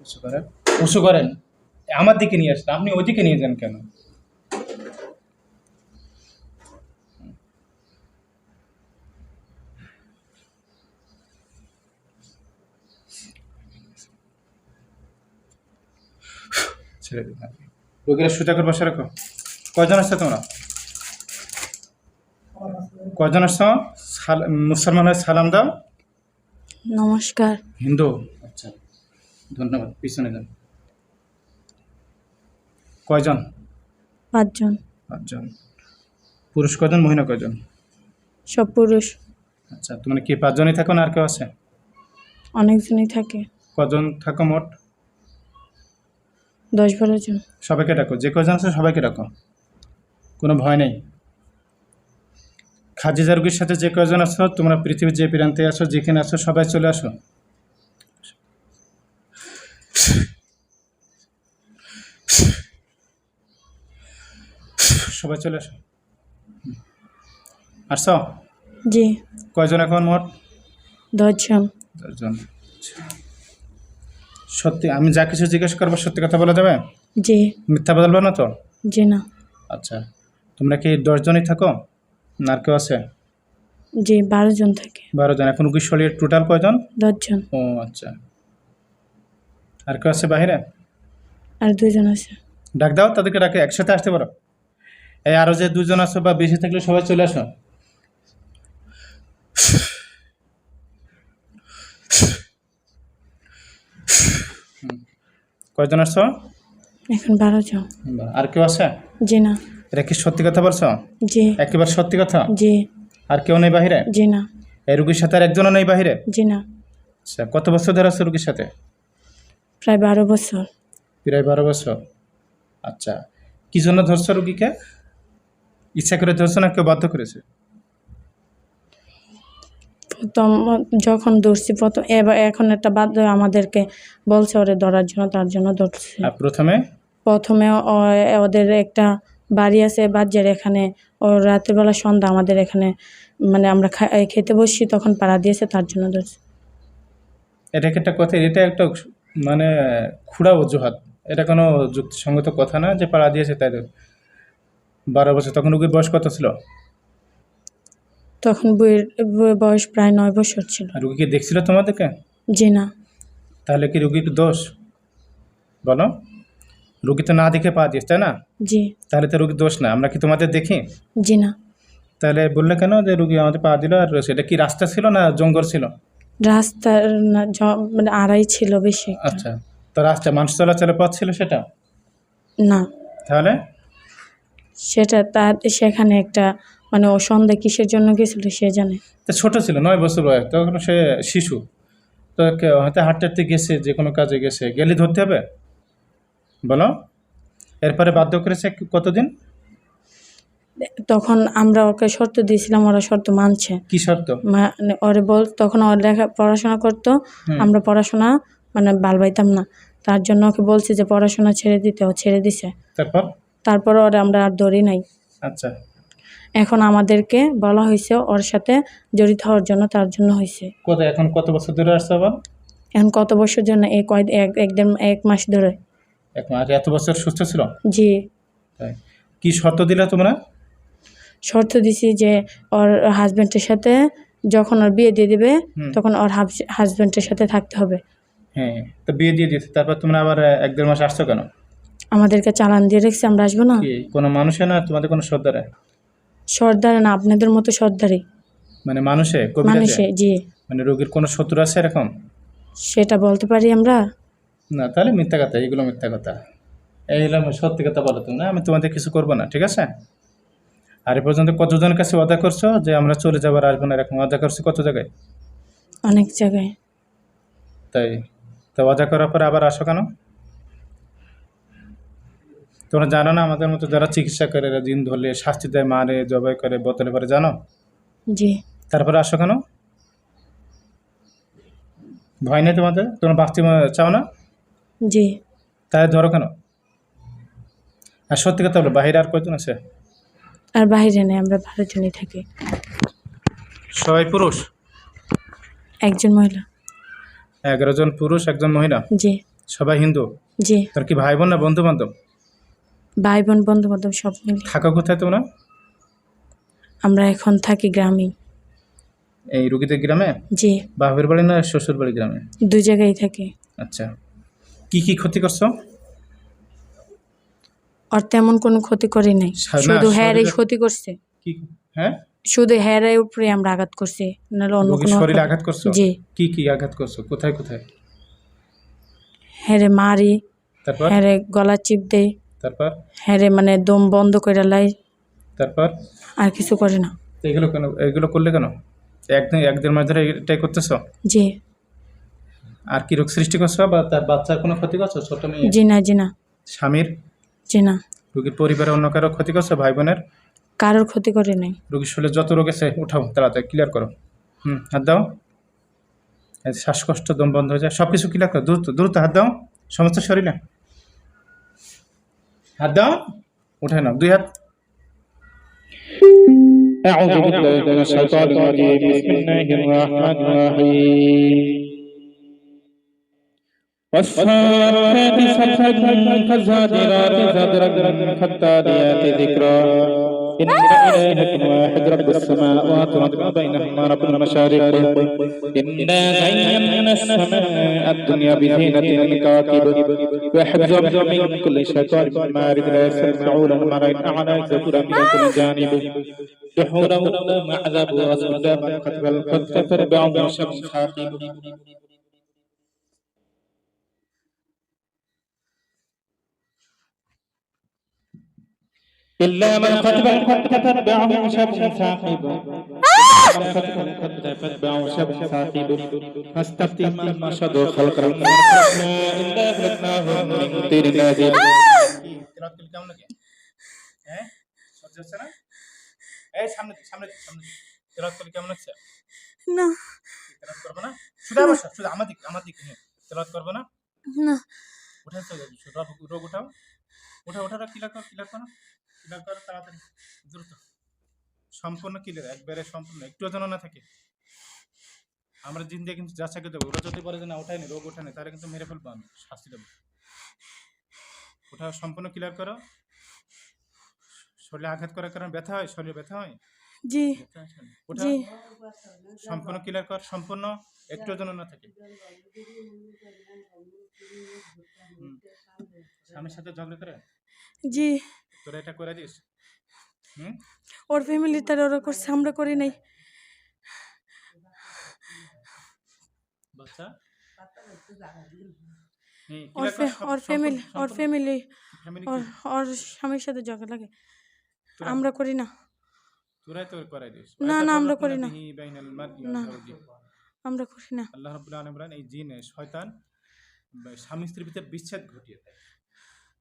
উঁচু করেন। উঁচু করেন। আমার দিকে নিয়ে আসেন আপনি ওইদিকে নিয়ে যান কেন? ছেড়ে দিন রোগীরা সোজা করে বসে রাখো কয়জন আসছো তোমরা? কয়জন আসছো? সাল- মুসলমান সালাম দাও। নমস্কার। হিন্দু? ধন্যবাদ পিছনে যান। কয়জন? পাঁচজন। পাঁচজন। পুরুষ কয়জন মহিলা কয়জন? সব পুরুষ। আচ্ছা তোমরা কি পাঁচজনই থাকো না আর কেউ আছে? অনেকজনই থাকে। কজন থাকো মোট? দশ বারো জন। সবাইকে ডাকো যে কজন আছে সবাইকে ডাকো। কোনো ভয় নেই? খাজিজা রুগীর সাথে যে কজন আছো তোমরা পৃথিবীর যে প্রান্তে আছো যেখানে আছো সবাই চলে আসো। সবাই চলে আসো। আসছো? জি। কয়জন এখন মোট? দশজন। দশজন। সত্যি আমি যা কিছু জিজ্ঞেস করব সত্যি কথা বলা যাবে? জি। মিথ্যা বলব না তো? জি না। আচ্ছা তোমরা কি দশজনই থাকো? না আর কেউ আছে? জি বারো জন থাকে। বারো জন এখন কি শরীর টোটাল কয়জন? দশজন। ও আচ্ছা। আর কেউ আছে বাইরে আর দুজন আছে। ডাক দাও তাদেরকে ডাকে একসাথে আসতে পারো। আরও যে দুজন আছো বা বেশি থাকলে সবাই চলে আসো। কয়জন আসছো এখন বারো জন। আর কেউ আছে? জি না। এটা কি সত্যি কথা বলছো? জি। একেবারে সত্যি কথা? জি। আর কেউ নেই বাহিরে? জি না। এই রুগীর সাথে আর একজনও নেই বাহিরে? জি না। আচ্ছা কত বছর ধরে আছে রুগীর সাথে? প্রায় বারো বছর। প্রায় বারো বছর। আচ্ছা কি জন্য ধরছো রুগীকে? ইচ্ছা করে ধরছো না কেউ বাধ্য করেছে? প্রথম যখন ধরছি প্রথম এবার এখন একটা বাধ্য আমাদেরকে বলছে ওরে ধরার জন্য তার জন্য ধরছে। আর প্রথমে? প্রথমে ও- ওদের একটা বাড়ি আছে বাজার এখানে। ও রাত্রিবেলা সন্ধ্যা আমাদের এখানে মানে আমরা খা- এই খেতে বসছি তখন পাড়া দিয়েছে তার জন্য ধরছে। এটা কি একটা কথা? এটা একটা মানে খুঁড়া অজুহাত। এটা কোনো যুক্তিসঙ্গত কথা না যে পাড়া দিয়েছে তাই বারো বছর তখন রুগীর বয়স কত ছিল? তখন বইয়ের বইয়ের বয়স প্রায় নয় বছর ছিল। আর রুগী কি দেখছিল তোমাদেরকে? জি না। তাহলে কি রুগীর দোষ? বলো। রুগী তো না দেখে পা দিয়েছে তাই না? জি। তাহলে তো রুগীর দোষ না আমরা কি তোমাদের দেখি? জি না। তাহলে বললে কেন যে রুগী আমাদের পা দিল আর সেটা কি রাস্তা ছিল না জঙ্গল ছিল? রাস্তার না জ- মানে আড়াই ছিল বেশি একটা। আচ্ছা তো রাস্তা মানুষ চলাচলের পথ ছিল সেটা? না। তাহলে? সেটা তার সেখানে একটা মানে ও সন্ধ্যা কিসের জন্য গেছিল সে জানে। তো ছোট ছিল নয় বছর বয়স তখন সে শিশু। তো হয়তো হাঁটতে হাঁটতে গেছে যে কোনো কাজে গেছে গেলে ধরতে হবে? বলো। এরপরে বাধ্য করেছে কতদিন? তখন আমরা ওকে শর্ত দিয়েছিলাম ওরা শর্ত মানছে। কি শর্ত? মানে ওরে বল তখন ওর লেখা পড়াশোনা করতো। আমরা পড়াশোনা মানে বাল পাইতাম না। তার জন্য ওকে বলছি যে পড়াশোনা ছেড়ে দিতে ও ছেড়ে দিছে। তারপর? তারপর ওরে আমরা আর ধরি নাই। আচ্ছা। এখন আমাদেরকে বলা হয়েছে ওর সাথে জড়িত হওয়ার জন্য তার জন্য হয়েছে। কত এখন কত বছর ধরে আসছে আবার? এখন কত বছর জন্য? এই কয় এক এক দেড় এক মাস ধরে। এক মাস। এত বছর সুস্থ ছিল? জি। তাই। কি শর্ত দিলে তোমরা? শর্ত দিছি যে ওর হাজব্যান্ডের সাথে যখন ওর বিয়ে দিয়ে দিবে। তখন ওর হাজব্যান্ডের সাথে থাকতে হবে। হ্যাঁ তো বিয়ে দিয়ে দিয়েছে। তারপর তোমরা আবার এক দেড় মাস আসছো কেন? আমাদেরকে চালান দিয়ে রেখেছে আমরা আসব না? কি কোনো মানুষে না তোমাদের কোনো সর্দারে? সর্দার না আপনাদের মতো সর্দারি। মানে মানুষে কবিরাজে? মানুষে জি। মানে রোগীর কোনো শত্রু আছে এরকম? সেটা বলতে পারি আমরা? না তাহলে মিথ্যা কথা এইগুলো মিথ্যা কথা। এইগুলো আমি সত্যি কথা বলো তুমি না? আমি তোমাদের কিছু করব না ঠিক আছে? আর এ পর্যন্ত কতজনের কাছে ওয়াদা করছ যে আমরা চলে যাবার আসব না এরকম? ওয়াদা করছ কত জায়গায়? অনেক জায়গায়। তাই তো ওয়াদা করার পরে আবার আসো কেন? তোমরা জানো না আমাদের মতো যারা চিকিৎসা করে এরা দিন ধরলে শাস্তি দেয় মারে জবাই করে বোতলে করে জানো? জি। তারপরে আসো কেন? ভয় নেই তোমাদের? তোমরা বাঁচতে চাও না? জি। তাই ধরো কেন? আর সত্যি কথা বলো বাইরে আর কয়জন আছে? আর বাইরে নেই আমরা বারো জনই থাকি। সবাই পুরুষ? একজন মহিলা। এগারো জন পুরুষ একজন মহিলা? জি। সবাই হিন্দু? জি। তোর কি ভাই বোন না বন্ধু বান্ধব ভাই বোন বন্ধু বান্ধব সব মিলে। থাকা কোথায় তোমরা? আমরা এখন থাকি গ্রামেই। এই রুগীদের গ্রামে? জি। বাপের বাড়ি না শ্বশুর বাড়ি গ্রামে? দুই জায়গায় থাকি। আচ্ছা। কি কি ক্ষতি করছ? আর তেমন কোনো ক্ষতি করি নাই। শুধু হ্যার এই ক্ষতি করছে। কি হ্যাঁ? শুধু হেয়ারের উপরে আমরা আঘাত করছি নাহলে অন্য কোনো শরীরে আঘাত করছ? জি। কি কি আঘাত করছ? কোথায় কোথায়? হেরে মারি তারপর? হেরে গলা চিপ দেই তারপর? হ্যাঁ রে মানে দম বন্ধ করে লাই। তারপর? আর কিছু করে না। এগুলো কেন এগুলো করলে কেন? একদিন এক দেড় মাস ধরে এটাই করতেছো? জি। আর কি রোগ সৃষ্টি করছ বা তার বাচ্চার কোনো ক্ষতি করছ? ছোট মেয়ে? জি না জি না। স্বামীর? জি না। রোগীর পরিবারের অন্য কারও ক্ষতি করছ? ভাই বোনের কারোর ক্ষতি করে নাই। রোগীর শরীরে যত রোগ আছে উঠাও তাড়াতাড়ি ক্লিয়ার করো। হুম হাত দাও। শ্বাসকষ্ট দম বন্ধ হয়ে যায় সব কিছু ক্লিয়ার করো। দ্রুত দ্রুত হাত দাও। সমস্ত শরীরে। হাত দাও উঠে নাও দুই হাত أعوذ بالله من الشيطان الرجيم بسم الله الرحمن الرحيم والصافات صفا فالزاجرات زجرا فالتاليات ذكرا إن إلهكم واحد رب السماوات وما بينهما رب المشارق إنا زينا السماء الدنيا بزينة الكواكب وحفظا من كل شيطان مارد لا يسمعون الملائكة الأعلى زبورا من كل جانب. دحورا مع عذاب وصدا من قتل القتل فربعهم شمس حاقب إلا من قتل القتل فاتبعه شب ثاقب من قتل القتل فاتبعه شب ثاقب فاستفتي من مشهد خلق المخلوق إلا أهلكناهم من طين نازل তেলাওয়াত করলে কেমন লাগে হ্যাঁ সহ্য হচ্ছে না এই সামনে দিক, সামনে দিক, সামনে দিক। তেলাওয়াত করলে কেমন লাগছে না তেলাওয়াত করবো না শুধু আমার সাথে, শুধু আমার দিক আমার দিক হ্যাঁ তেলাওয়াত করবো না না উঠে চলে যাবি শুধু রোগ রোগ উঠাও উঠা উঠা ক্লিয়ার কর ক্লিয়ার করো তাড়াতাড়ি। দ্রুত। সম্পূর্ণ ক্লিয়ার একবারে সম্পূর্ণ। একটুও যেন না থাকে। আমরা জিন দিয়ে কিন্তু যাচাকে দেবো ওরা যদি বলে যে না ওঠায়নি রোগ ওঠায়নি তাহলে কিন্তু মেরে ফেলব আমি শাস্তি দেবো। ওটা সম্পূর্ণ ক্লিয়ার করো। শরীরে আঘাত করার কারণে ব্যথা হয় শরীরে ব্যথা হয়? জি? ওটা সম্পূর্ণ ক্লিয়ার কর সম্পূর্ণ একটু যেন না থাকে। স্বামীর সাথে ঝগড়া করে? জি। তোরা এটা করে দিস? ওর ফ্যামিলি তার ওরা করছে আমরা করি নাই। বাচ্চা? ওর ফ্যামিলি ওর ফ্যামিলি ওর স্বামীর সাথে ঝগড়া লাগে। আমরা করি না। তোরাই তো করাই দিস। না, না, আমরা করি না। না। না আমরা করি না। আল্লাহ রাব্বুল আলামিন এই জিন শয়তান স্বামী স্ত্রীর ভিতরে বিচ্ছেদ ঘটিয়ে দেয়।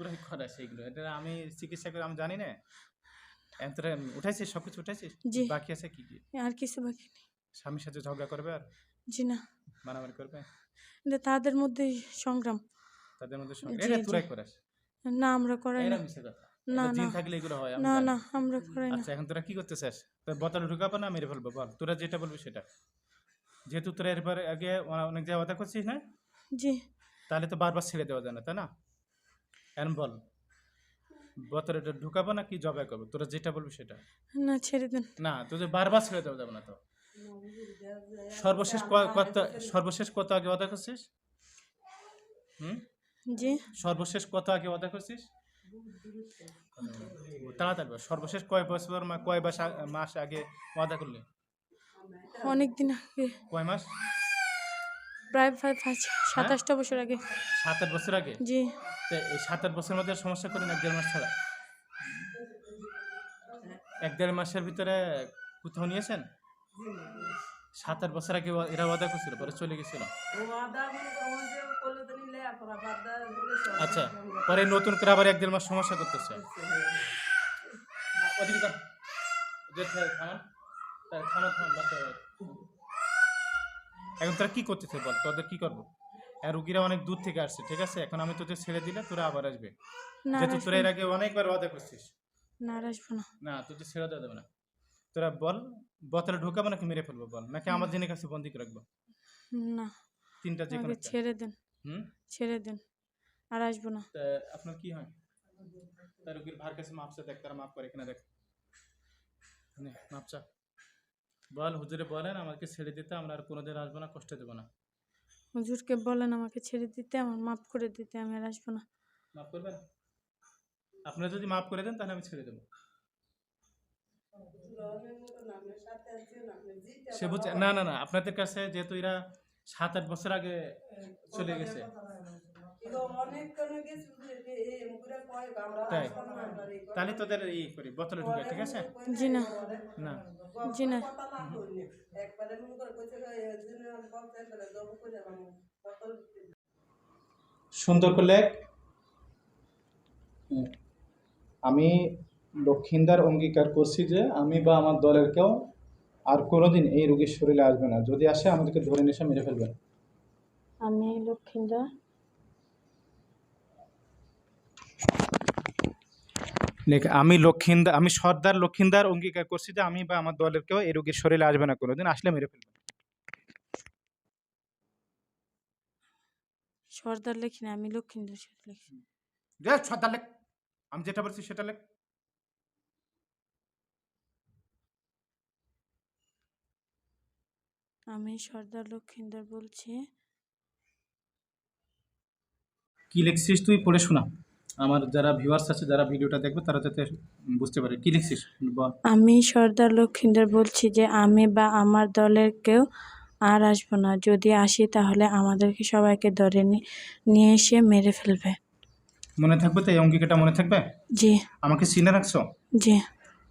তোরাই করা সেইগুলো। এটা আমি চিকিৎসা করে আমি জানি না। এখন তোরা উঠাইছিস সব কিছু উঠাইছিস? জি। বাকি আছে কি কি? আর কিছু বাকি নেই। স্বামীর সাথে ঝগড়া করবে আর? জি না। মারামারি করবে? এটা তাদের মধ্যে সংগ্রাম। তাদের মধ্যে জি, এটা তোরাই করাস? না আমরা করাই না। না, না। থাকলে এগুলো হয় না না আমরা করাই না। আচ্ছা এখন তোরা কি করতে চাস তোর বোতল ঢুকাবো না মেরে ফেলব? বল তোরা যেটা বলবি সেটা। যেহেতু তোরা এরপর আগে অনেক জায়গায় কথা করছিস না? জি। তাহলে তো বারবার ছেড়ে দেওয়া যায় না তাই না? বল এটা ঢুকাবো না কি জবাই করব? তোরা যেটা বলবি সেটা। না ছেড়ে দেন। না তোদের বারবার ছেড়ে দেওয়া যাবে না তো। সর্বশেষ কত সর্বশেষ কত আগে অদা করছিস? হুম? জি। সর্বশেষ কত আগে অদা করছিস? তাড়াতাড়ি সর্বশেষ কয় বছর কয় মাস আগে ওয়াদা করলে? অনেক দিন আগে। কয় মাস? প্রায় প্রায় পাঁচ সাতাশটা বছর আগে। সাত আট বছর আগে? জি। তো এই সাত আট বছরের মধ্যে সমস্যা করেন এক দেড় মাস ছাড়া? এক দেড় মাসের ভিতরে কোথাও নিয়েছেন? সাত আট বছর আগে এরা ওয়াদা করছিল পরে চলে গেছিল? আচ্ছা পরে নতুন করে আবার এক দেড় মাস সমস্যা করতেছে। থামান, থামান, বাচ্চা। এখন তোরা কি করতেছে বল? তোদের কি করব? আর রুগীরা অনেক দূর থেকে আসছে ঠিক আছে? এখন আমি তোদের ছেড়ে দিলে তোরা আবার আসবে। যেহেতু তোরা এর আগে অনেকবার ওয়াদা করছিস। না আসব না। না তোদের ছেড়ে দেওয়া যাবে না। তোরা বল বোতলে ঢোকাবো নাকি মেরে ফেলব বল? নাকি আমার জেনে কাছে বন্দি করে রাখব? না তিনটা যে কোনো ছেড়ে দেন। হুম? ছেড়ে দেন আর আসব না। আপনার কি হয়? তার রোগীর ভার কাছে মাপসা দেখ তারা মাপ করে কিনা দেখ। মাপসা বল হুজুরে বলেন আমাকে ছেড়ে দিতে আমরা আর কোনোদিন আসব না কষ্ট দেবো না। হুজুরকে বলেন আমাকে ছেড়ে দিতে আমার মাফ করে দিতে আমি আর আসব না। মাফ করবেন? আপনারা যদি মাফ করে দেন তাহলে আমি ছেড়ে দেবো। সে বুঝছে না না না আপনাদের কাছে যেহেতু এরা সাত আট বছর আগে চলে গেছে। তাই? তাহলে তোদের ই করি বোতলে ঢুকে ঠিক আছে? জি না। না। জি না। সুন্দর করে লেখ। আমি লক্ষিন্দার অঙ্গীকার করছি যে আমি বা আমার দলের কেউ আর কোনোদিন এই রোগীর শরীরে আসবে না। যদি আসে আমাদেরকে ধরে নিয়ে মেরে ফেলবেন। আমি লক্ষ্মীন্দর আমি লক্ষিন্দার আমি সর্দার লক্ষিন্দার অঙ্গীকার করছি যে আমি বা আমার দলের কেউ এই রোগীর শরীরে আসবে না কোনোদিন। আসলে মেরে ফেলবেন সর্দার লেখি না আমি লিখছি যে সর্দার লেখ। আমি যেটা বলছি সেটা লেখ। আমি সর্দার লক্ষ্মীন্দর বলছি। কি লিখছিস তুই? পড়ে শোনা। আমার যারা ভিউয়ার্স আছে যারা ভিডিওটা দেখবে তারা যাতে বুঝতে পারে। কি লিখছিস আমি সর্দার লক্ষ্মীন্দর বলছি যে আমি বা আমার দলের কেউ আর আসব না। যদি আসি তাহলে আমাদেরকে সবাইকে ধরে নিয়ে এসে মেরে ফেলবে। মনে থাকবে তো এই অঙ্গীকারটা মনে থাকবে? জি। আমাকে চিনে রাখছো? জি।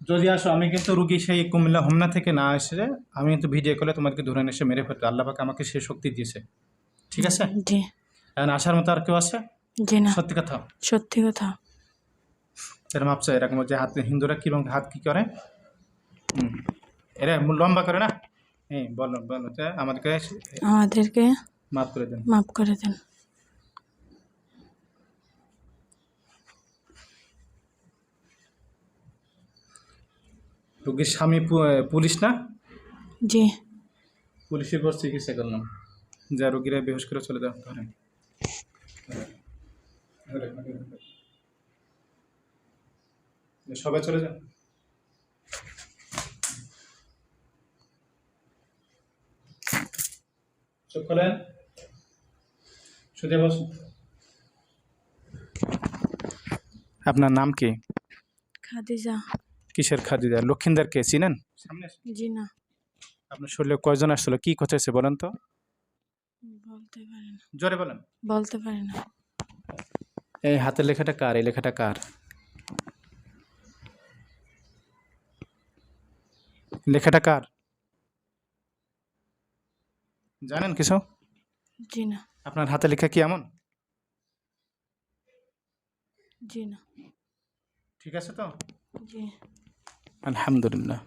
যদি আসো আমি কিন্তু রুগী সেই কুমিল্লা হোমনা থেকে না এসে আমি কিন্তু ভিডিও কলে তোমাদেরকে ধরে নিয়ে এসে মেরে ফেলতে আল্লাহ পাক আমাকে সে শক্তি দিয়েছে। ঠিক আছে? জি। এখন আসার মতো আর কেউ আছে? জি না। সত্যি কথা? সত্যি কথা। এরকম আপসা এরকম যে হাত হিন্দুরা কীরকম হাত কি করে? এরা লম্বা করে না? হ্যাঁ বলো বলো আমাদেরকে আমাদেরকে মাফ করে দেন। মাফ করে দেন। রুগীর স্বামী পুলিশ না? জি। পুলিশের পর চিকিৎসা করলাম। যা রোগীরা বেহোশ করে চলে যাও ধরেন। ধরে, ধরে, ধরে। সবাই চলে যান। চোখ খোলেন। সোজা বসুন। আপনার নাম কি? খাদিজা। কিসের খাদিদা লক্ষিন্দার কে চিনেন? সামনে আসুন। জি না। আপনার শরীরে কয়জন আসছিল? কি কথা হয়েছে বলেন তো। বলতে পারি না। জোরে বলেন। বলতে পারি না। এই হাতের লেখাটা কার? এই লেখাটা কার? লেখাটা কার? জানেন কিছু? জি না। আপনার হাতে লেখা কি এমন? জি না। ঠিক আছে তো? জি। আলহামদুলিল্লাহ।